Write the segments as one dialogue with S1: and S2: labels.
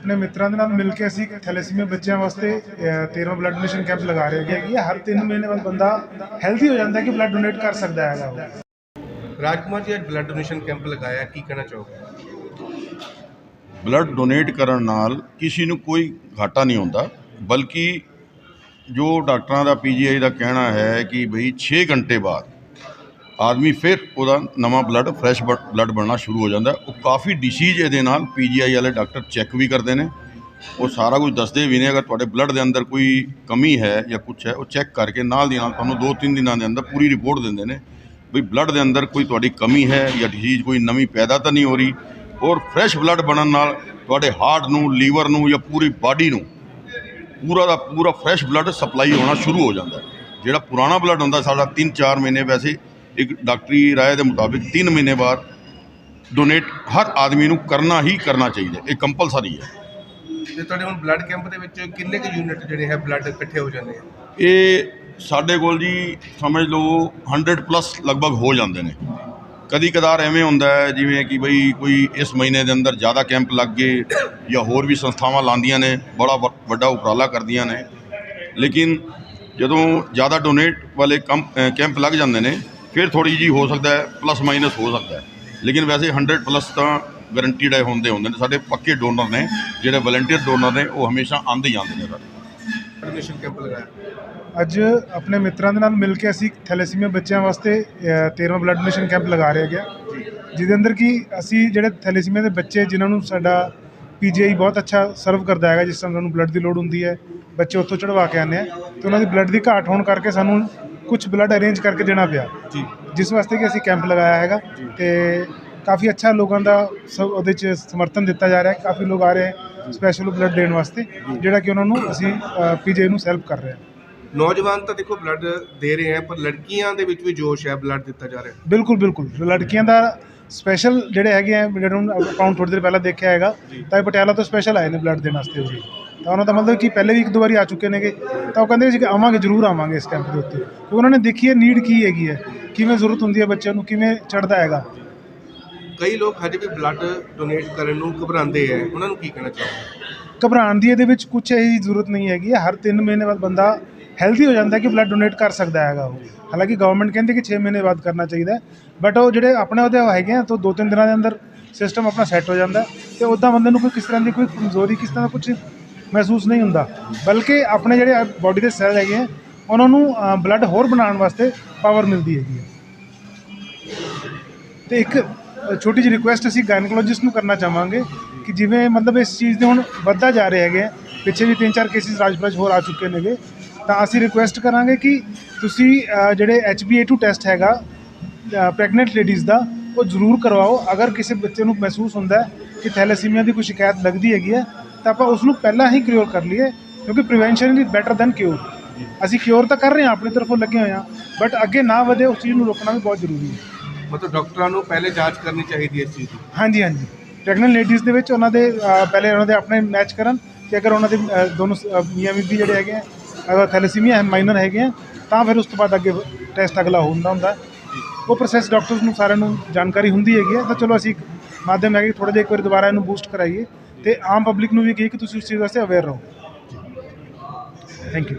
S1: ਆਪਣੇ ਮਿੱਤਰਾਂ ਦੇ ਨਾਲ ਮਿਲ ਕੇ ਅਸੀਂ ਥੈਲੇਸੀਮੀਆ ਬੱਚਿਆਂ ਵਾਸਤੇ ਅਹ, 13ਵਾਂ ਬਲੱਡ ਡੋਨੇਸ਼ਨ ਕੈਂਪ ਲਗਾ ਰਹੇ ਹੈਗੇ ਕਿ ਹਰ 3 ਮਹੀਨੇ ਬਾਅਦ ਬੰਦਾ ਹੈਲਥੀ ਹੋ ਜਾਂਦਾ ਹੈ ਕਿ ਬਲੱਡ ਡੋਨੇਟ ਕਰ ਸਕਦਾ ਹੈਗਾ ਉਹ।
S2: ਰਾਜਕੁਮਾਰ ਜੀ ਅੱਜ ਬਲੱਡ ਡੋਨੇਸ਼ਨ ਕੈਂਪ ਲਗਾਇਆ ਕੀ ਕਹਿਣਾ ਚਾਹੋਗੇ?
S3: ਬਲੱਡ ਡੋਨੇਟ ਕਰਨ ਨਾਲ ਕਿਸੇ ਨੂੰ ਕੋਈ ਘਾਟਾ ਨਹੀਂ ਹੁੰਦਾ ਬਲਕਿ ਜੋ ਡਾਕਟਰਾਂ ਦਾ ਪੀਜੀਆਈ ਦਾ ਕਹਿਣਾ ਹੈ ਕਿ ਬਈ 6 ਘੰਟੇ ਬਾਅਦ ਆਦਮੀ ਫਿਰ ਉਹਦਾ ਨਵਾਂ ਬਲੱਡ ਫਰੈਸ਼ ਬਲੱਡ ਬਣਨਾ ਸ਼ੁਰੂ ਹੋ ਜਾਂਦਾ। ਉਹ ਕਾਫੀ ਡਿਸੀਜ਼ ਇਹਦੇ ਨਾਲ ਪੀਜੀਆਈ ਵਾਲੇ ਡਾਕਟਰ ਚੈੱਕ ਵੀ ਕਰਦੇ ਨੇ। ਉਹ ਸਾਰਾ ਕੁਝ ਦੱਸਦੇ ਵੀ ਨੇ, ਅਗਰ ਤੁਹਾਡੇ ਬਲੱਡ ਦੇ ਅੰਦਰ ਕੋਈ ਕਮੀ ਹੈ ਜਾਂ ਕੁਝ ਹੈ, ਉਹ ਚੈੱਕ ਕਰਕੇ ਨਾਲ ਦੀ ਨਾਲ ਤੁਹਾਨੂੰ 2-3 ਦਿਨਾਂ ਦੇ ਅੰਦਰ ਪੂਰੀ ਰਿਪੋਰਟ ਦਿੰਦੇ ਨੇ ਵੀ ਬਲੱਡ ਦੇ ਅੰਦਰ ਕੋਈ ਤੁਹਾਡੀ ਕਮੀ ਹੈ ਜਾਂ ਡਿਸੀਜ਼ ਕੋਈ ਨਵੀਂ ਪੈਦਾ ਤਾਂ ਨਹੀਂ ਹੋ ਰਹੀ। ਔਰ ਫਰੈਸ਼ ਬਲੱਡ ਬਣਨ ਨਾਲ ਤੁਹਾਡੇ ਹਾਰਟ ਨੂੰ ਲੀਵਰ ਨੂੰ ਜਾਂ ਪੂਰੀ ਬਾਡੀ ਨੂੰ ਪੂਰਾ ਦਾ ਪੂਰਾ ਫਰੈਸ਼ ਬਲੱਡ ਸਪਲਾਈ ਹੋਣਾ ਸ਼ੁਰੂ ਹੋ ਜਾਂਦਾ। ਜਿਹੜਾ ਪੁਰਾਣਾ ਬਲੱਡ ਹੁੰਦਾ ਸਾਡਾ 3-4 ਮਹੀਨੇ ਵੈਸੇ ਇੱਕ ਡਾਕਟਰੀ ਰਾਏ ਦੇ ਮੁਤਾਬਿਕ 3 ਮਹੀਨੇ ਬਾਅਦ ਡੋਨੇਟ ਹਰ ਆਦਮੀ ਨੂੰ ਕਰਨਾ ਹੀ ਕਰਨਾ ਚਾਹੀਦਾ ਇਹ ਕੰਪਲਸਰੀ ਹੈ।
S2: ਤੇ ਤੁਹਾਡੇ ਹੁਣ ਬਲੱਡ ਕੈਂਪ ਦੇ ਵਿੱਚ ਕਿੰਨੇ ਕੁ ਯੂਨਿਟ ਜਿਹੜੇ ਹੈ ਬਲੱਡ ਇਕੱਠੇ ਹੋ ਜਾਂਦੇ ਆ?
S3: ਇਹ ਸਾਡੇ ਕੋਲ ਜੀ ਸਮਝ ਲਓ 100 ਪਲੱਸ ਲਗਭਗ ਹੋ ਜਾਂਦੇ ਨੇ। ਕਦੀ ਕਦਾਰ ਐਵੇਂ ਹੁੰਦਾ ਹੈ ਜਿਵੇਂ ਕਿ ਬਈ ਕੋਈ ਇਸ ਮਹੀਨੇ ਦੇ ਅੰਦਰ ਜ਼ਿਆਦਾ ਕੈਂਪ ਲੱਗ ਗਏ ਜਾਂ ਹੋਰ ਵੀ ਸੰਸਥਾਵਾਂ ਲਾਉਂਦੀਆਂ ਨੇ ਬੜਾ ਵੱਡਾ ਉਪਰਾਲਾ ਕਰਦੀਆਂ ਨੇ। ਲੇਕਿਨ ਜਦੋਂ ਜ਼ਿਆਦਾ ਡੋਨੇਟ ਵਾਲੇ ਕੈਂਪ ਲੱਗ ਜਾਂਦੇ ਨੇ ਫਿਰ ਥੋੜੀ ਜੀ ਹੋ ਸਕਦਾ ਹੈ ਪਲੱਸ ਮਾਈਨਸ ਹੋ ਸਕਦਾ ਹੈ। ਲੇਕਿਨ ਵੈਸੇ 100 ਪਲੱਸ ਤਾਂ ਗਰੰਟੀਡ ਹੈ ਹੁੰਦੇ ਹੁੰਦੇ ਨੇ। ਸਾਡੇ ਪੱਕੇ ਡੋਨਰ ਨੇ ਜਿਹੜੇ ਵਲੰਟੀਅਰ ਡੋਨਰ ਨੇ ਉਹ ਹਮੇਸ਼ਾ ਆਉਂਦੇ ਹੀ ਆਉਂਦੇ ਨੇ ਸਾਡੇ
S2: ਡੋਨੇਸ਼ਨ ਕੈਂਪ ਲਗਾਇਆ।
S1: ਅੱਜ ਆਪਣੇ ਮਿੱਤਰਾਂ ਦੇ ਨਾਲ ਮਿਲ ਕੇ ਅਸੀਂ ਥੈਲੇਸੀਮੀਆ ਬੱਚਿਆਂ ਵਾਸਤੇ ਅਹ, 13ਵਾਂ ਬਲੱਡ ਡੋਨੇਸ਼ਨ ਕੈਂਪ ਲਗਾ ਰਹੇ ਹੈਗੇ ਜਿਹਦੇ ਅੰਦਰ ਕਿ ਅਸੀਂ ਜਿਹੜੇ ਥੈਲੇਸੀਮੀਆ ਦੇ ਬੱਚੇ ਜਿਨ੍ਹਾਂ ਨੂੰ ਸਾਡਾ ਪੀਜੀਆਈ ਬਹੁਤ ਅੱਛਾ ਸਰਵ ਕਰਦਾ ਹੈਗਾ ਜਿਸ ਤਰ੍ਹਾਂ ਸਾਨੂੰ ਬਲੱਡ ਦੀ ਲੋੜ ਹੁੰਦੀ ਹੈ ਬੱਚੇ ਉੱਥੋਂ ਚੜਵਾ ਕੇ ਆਉਂਦੇ ਆ ਤੇ ਉਹਨਾਂ ਦੀ ਬਲੱਡ ਦੀ ਘਾਟ ਹੋਣ ਕਰਕੇ ਸਾਨੂੰ ਕੁਝ ਬਲੱਡ ਅਰੇਂਜ ਕਰਕੇ ਦੇਣਾ ਪਿਆ।
S2: ਜੀ।
S1: ਜਿਸ ਵਾਸਤੇ ਕਿ ਅਸੀਂ ਕੈਂਪ ਲਗਾਇਆ ਹੈਗਾ ਤੇ ਕਾਫੀ ਅੱਛਾ ਲੋਕਾਂ ਦਾ ਸਭ ਉਹਦੇ ਚ ਸਮਰਥਨ ਦਿੱਤਾ ਜਾ ਰਿਹਾ ਹੈ। ਕਾਫੀ ਲੋਕ ਆ ਰਹੇ ਹੈ ਸਪੈਸ਼ਲ ਬਲੱਡ ਦੇਣ ਵਾਸਤੇ ਜਿਹੜਾ ਕਿ ਉਹਨਾਂ ਨੂੰ ਅਸੀਂ ਪੀਜੀਆਈ ਨੂੰ ਹੈਲਪ ਕਰ ਰਹੇ ਹਾਂ।
S2: ਨੌਜਵਾਨ ਤਾਂ ਦੇਖੋ ਬਲੱਡ ਦੇ ਰਹੇ ਹੈ ਪਰ ਲੜਕੀਆਂ ਦੇ ਵਿੱਚ ਵੀ ਜੋਸ਼ ਹੈ ਬਲੱਡ ਦਿੱਤਾ ਜਾ ਰਿਹਾ
S1: ਬਿਲਕੁਲ ਬਿਲਕੁਲ। ਲੜਕੀਆਂ ਦਾ ਸਪੈਸ਼ਲ ਜਿਹੜੇ ਹੈਗੇ ਆ ਜਿਹੜੇ ਅਕਾਊਂਟ ਥੋੜੀ ਦੇਰ ਪਹਿਲਾਂ ਦੇਖਿਆ ਹੈਗਾ ਤਾਂ ਇਹ ਪਟਿਆਲਾ ਤੋਂ ਸਪੈਸ਼ਲ ਆਏ ਨੇ ਬਲੱਡ ਦੇਣ ਵਾਸਤੇ ਜੀ। ਤਾਂ ਉਹਨਾਂ ਦਾ ਮਤਲਬ ਕਿ ਪਹਿਲੇ ਵੀ ਇੱਕ ਦੋ ਵਾਰੀ ਆ ਚੁੱਕੇ ਨੇਗੇ। ਤਾਂ ਉਹ ਕਹਿੰਦੇ ਸੀ ਕਿ ਆਵਾਂਗੇ ਜ਼ਰੂਰ ਆਵਾਂਗੇ ਇਸ ਕੈਂਪ ਦੇ ਉੱਤੇ। ਕਿਉਂਕਿ ਉਹਨਾਂ ਨੇ ਦੇਖੀ ਹੈ ਨੀਡ ਕੀ ਹੈਗੀ ਹੈ ਕਿਵੇਂ ਜ਼ਰੂਰਤ ਹੁੰਦੀ ਹੈ ਬੱਚਿਆਂ ਨੂੰ ਕਿਵੇਂ ਚੜਦਾ ਹੈਗਾ।
S2: ਕਈ ਲੋਕ ਹਜੇ ਵੀ ਬਲੱਡ ਡੋਨੇਟ ਕਰਨ ਨੂੰ ਘਬਰਾਉਂਦੇ ਹੈ। ਉਹਨਾਂ ਨੂੰ ਕੀ ਕਹਿਣਾ ਚਾਹੋਗੇ?
S1: ਘਬਰਾਉਣ ਦੀ ਇਹਦੇ ਵਿੱਚ ਕੁਝ ਇਹੀ ਜ਼ਰੂਰਤ ਨਹੀਂ ਹੈਗੀ ਹਰ 3 ਮਹੀਨੇ ਬਾਅਦ ਬੰਦਾ ਹੈਲਥੀ ਹੋ ਜਾਂਦਾ ਕਿ ਬਲੱਡ ਡੋਨੇਟ ਕਰ ਸਕਦਾ ਹੈਗਾ ਉਹ। ਹਾਲਾਂਕਿ ਗਵਰਨਮੈਂਟ ਕਹਿੰਦੀ ਕਿ 6 ਮਹੀਨੇ ਬਾਅਦ ਕਰਨਾ ਚਾਹੀਦਾ ਬਟ ਉਹ ਜਿਹੜੇ ਆਪਣੇ ਉਹਦੇ ਹੈਗੇ ਆ ਤਾਂ ਦੋ ਤਿੰਨ ਦਿਨਾਂ ਦੇ ਅੰਦਰ ਸਿਸਟਮ ਆਪਣਾ ਸੈੱਟ ਹੋ ਜਾਂਦਾ ਤੇ ਉੱਦਾਂ ਬੰਦੇ ਨੂੰ ਕੋਈ ਕਿਸ ਤਰ੍ਹਾਂ ਦੀ ਕੋਈ ਕਮਜ਼ੋਰੀ ਕਿਸ ਤਰ੍ਹਾਂ ਦਾ ਕੁਝ ਮਹਿਸੂਸ ਨਹੀਂ ਹੁੰਦਾ। ਬਲਕਿ ਆਪਣੇ ਜਿਹੜੇ ਬਾਡੀ ਦੇ ਸੈੱਲ ਹੈਗੇ ਆ ਉਹਨਾਂ ਨੂੰ ਬਲੱਡ ਹੋਰ ਬਣਾਉਣ ਵਾਸਤੇ ਪਾਵਰ ਮਿਲਦੀ ਹੈਗੀ ਹੈ ਤੇ ਇੱਕ ਛੋਟੀ ਜਿਹੀ ਰਿਕੁਐਸਟ ਅਸੀਂ ਗਾਇਨਕੋਲੋਜਿਸਟ ਨੂੰ ਕਰਨਾ ਚਾਹਾਂਗੇ ਕਿ ਜਿਵੇਂ ਮਤਲਬ ਇਸ ਚੀਜ਼ ਦੇ ਹੁਣ ਵੱਧਦਾ ਜਾ ਰਹੇ ਹੈਗੇ ਆ, ਪਿੱਛੇ ਵੀ ਤਿੰਨ ਚਾਰ ਕੇਸਿਸ ਰਾਜਪੁਰਾ 'ਚ ਹੋਰ ਆ ਚੁੱਕੇ ਨੇਗੇ। ਤਾਂ ਅਸੀਂ ਰਿਕੁਐਸਟ ਕਰਾਂਗੇ ਕਿ ਤੁਸੀਂ ਅ, ਜਿਹੜੇ HbA2 ਟੈਸਟ ਹੈਗਾ ਪ੍ਰੈਗਨੈਂਟ ਲੇਡੀਜ਼ ਦਾ ਉਹ ਜ਼ਰੂਰ ਕਰਵਾਓ। ਅਗਰ ਕਿਸੇ ਬੱਚੇ ਨੂੰ ਮਹਿਸੂਸ ਹੁੰਦਾ ਕਿ ਥੈਲੇਸੀਮੀਆ ਦੀ ਕੋਈ ਸ਼ਿਕਾਇਤ ਲੱਗਦੀ ਹੈਗੀ ਹੈ ਤਾਂ ਆਪਾਂ ਉਸ ਨੂੰ ਪਹਿਲਾਂ ਹੀ ਕਿਉਰ ਕਰ ਲਈਏ ਕਿਉਂਕਿ prevention is better than cure ਅਸੀਂ ਕਿਉਰ ਤਾਂ ਕਰ ਰਹੇ ਹਾਂ ਆਪਣੀ ਤਰਫੋਂ ਲੱਗੇ ਹੋਏ ਹਾਂ ਬਟ ਅੱਗੇ ਨਾ ਵਧੇ ਉਸ ਚੀਜ਼ ਨੂੰ ਰੋਕਣਾ ਵੀ ਬਹੁਤ ਜ਼ਰੂਰੀ ਹੈ।
S2: ਮਤਲਬ ਡਾਕਟਰਾਂ ਨੂੰ ਪਹਿਲੇ ਜਾਂਚ ਕਰਨੀ ਚਾਹੀਦੀ ਹੈ ਇਸ ਚੀਜ਼ ਦੀ।
S1: ਹਾਂਜੀ ਹਾਂਜੀ। ਪ੍ਰੈਗਨੈਂਟ ਲੇਡੀਜ਼ ਦੇ ਵਿੱਚ ਉਹਨਾਂ ਦੇ ਪਹਿਲੇ ਉਹਨਾਂ ਦੇ ਆਪਣੇ ਮੈਚ ਕਰਨ ਕਿ ਅਗਰ ਉਹਨਾਂ ਦੇ ਦੋਨੋਂ ਮੀਆਂ ਬੀਬੀ ਜਿਹੜੇ ਹੈਗੇ ਆ ਅਗਰ ਥੈਲੇਸੀਮੀਆ ਮਾਈਨਰ ਹੈਗੇ ਆ ਤਾਂ ਫਿਰ ਉਸ ਤੋਂ ਬਾਅਦ ਅੱਗੇ ਟੈਸਟ ਅਗਲਾ ਹੁੰਦਾ ਹੁੰਦਾ। ਉਹ ਪ੍ਰੋਸੈਸ ਡਾਕਟਰਸ ਨੂੰ ਸਾਰਿਆਂ ਨੂੰ ਜਾਣਕਾਰੀ ਹੁੰਦੀ ਹੈਗੀ ਹੈ। ਤਾਂ ਚਲੋ ਅਸੀਂ ਮਾਧਿਅਮ ਹੈ ਕਿ ਥੋੜਾ ਜਿਹਾ ਇੱਕ ਵਾਰੀ ਦੁਬਾਰਾ ਇਹਨੂੰ ਬੂਸਟ ਕਰਾਈਏ। ਤੇ ਆਮ ਪਬਲਿਕ ਨੂੰ ਵੀ ਕਹੀਏ ਕਿ ਤੁਸੀਂ ਉਸ ਚੀਜ਼ ਵਾਸਤੇ ਅਵੇਅਰ ਰਹੋ। ਥੈਂਕ ਯੂ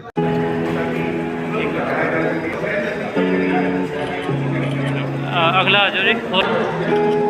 S4: ਅਗਲਾ ਆ ਜਾਓ ਜੀ